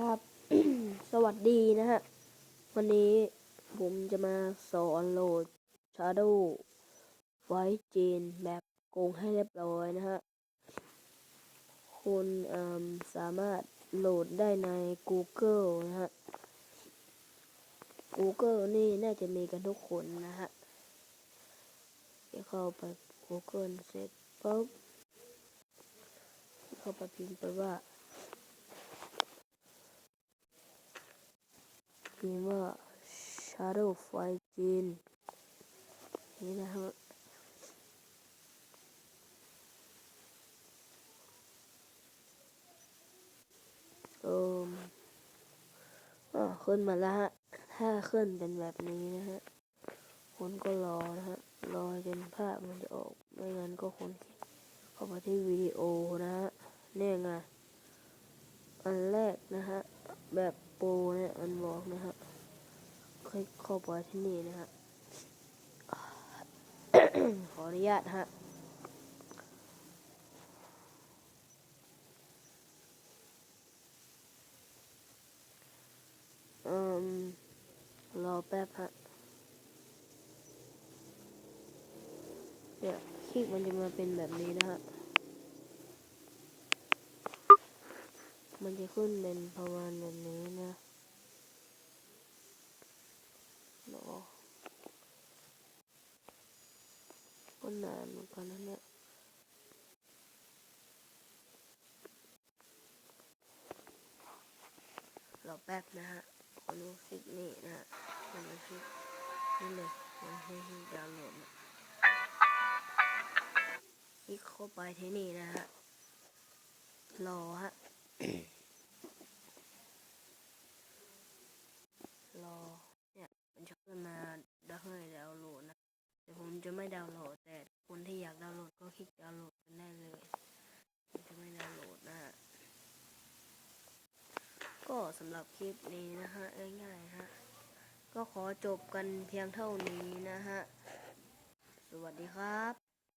ครับ สวัสดีนะฮะ วันนี้ผมจะมาสอนโหลด Shadow ไว้จีนแบบโกงให้เรียบร้อยนะฮะ คุณสามารถโหลดได้ใน Google นะฮะ Google นี่น่าจะมีกันทุกคนนะฮะเดี๋ยวเข้าไป Google เสร็จปุ๊บเข้าไปพิมพ์ไปว่า พิมพ์ว่า Shadow ไฟจีนนี่นะฮะเอิมอ่าขึ้นมาแล้วฮะ ถ้าขึ้นเป็นแบบนี้นะฮะคนก็รอนะฮะ รอจนภาพมันจะออก ไม่งั้นก็คนเข้าไปที่วิดีโอนะฮะเนี่ยไง อันแรกนะฮะ แบบโปรเนี่ย อันบอกนะ คลิกเข้าไปที่นี่นะฮะขออนุญาตฮะอืมรอแป๊บฮะเนี่ยคลิกมันจะมาเป็นแบบนี้นะฮะ มันจะขึ้นเป็นประมาณแบบนี้นะรอ ก็นานเหมือนกันนะเนี่ยรอแป๊บนะฮะขอดูคลิกนี่นะฮะมันมาคลิกนี่เลยมันให้ดาวน์โหลดนะคลิกเข้าไปที่นี่นะฮะ รอฮะ รอ เนี่ย มันจะขึ้นมาดาวน์โหลดนะ แต่ผมจะไม่ดาวน์โหลด ที่อยากดาวน์โหลดก็คลิกดาวน์โหลดกันได้เลยจะไม่ดาวน์โหลดนะฮะก็สำหรับคลิปนี้นะฮะง่ายๆฮะก็ขอจบกันเพียงเท่านี้นะฮะ สวัสดีครับ